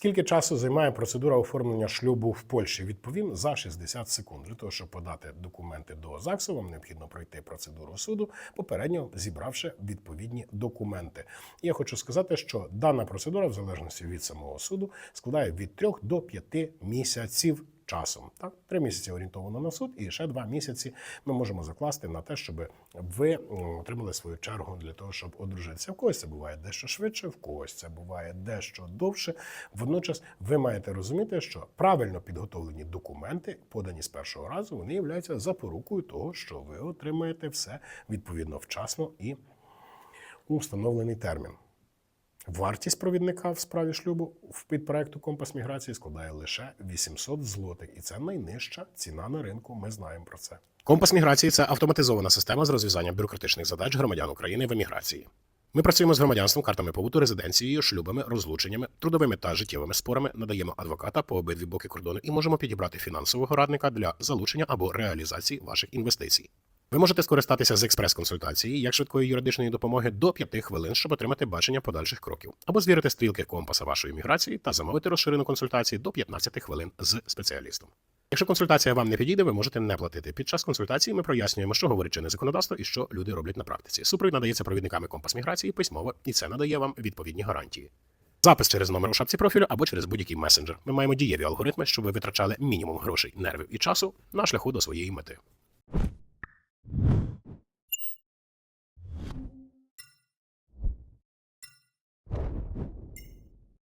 Скільки часу займає процедура оформлення шлюбу в Польщі? Відповім за 60 секунд. Для того, щоб подати документи до ЗАГСу, вам необхідно пройти процедуру суду, попередньо зібравши відповідні документи. Я хочу сказати, що дана процедура, в залежності від самого суду, складає від 3 до 5 місяців. Часом так три місяці орієнтовано на суд, і ще два місяці ми можемо закласти на те, щоб ви отримали свою чергу для того, щоб одружитися. В когось це буває дещо швидше, в когось це буває дещо довше. Водночас ви маєте розуміти, що правильно підготовлені документи, подані з першого разу, вони являються запорукою того, що ви отримаєте все відповідно вчасно і у встановлений термін. Вартість провідника в справі шлюбу в підпроекту Компас міграції складає лише 800 злотих, і це найнижча ціна на ринку. Ми знаємо про це. Компас міграції це автоматизована система з розв'язання бюрократичних задач громадян України в еміграції. Ми працюємо з громадянством, картами побуту, резиденцією, шлюбами, розлученнями, трудовими та життєвими спорами, надаємо адвоката по обидві боки кордону і можемо підібрати фінансового радника для залучення або реалізації ваших інвестицій. Ви можете скористатися з експрес-консультації як швидкої юридичної допомоги до 5 хвилин, щоб отримати бачення подальших кроків, або звірити стрілки компаса вашої міграції та замовити розширену консультацію до 15 хвилин з спеціалістом. Якщо консультація вам не підійде, ви можете не платити. Під час консультації ми прояснюємо, що говорить чинне законодавство і що люди роблять на практиці. Супровід надається провідниками компас міграції письмово, і це надає вам відповідні гарантії. Запис через номер у шапці профілю або через будь-який месенджер. Ми маємо дієві алгоритми, щоб ви витрачали мінімум грошей, нервів і часу на шляху до своєї мети.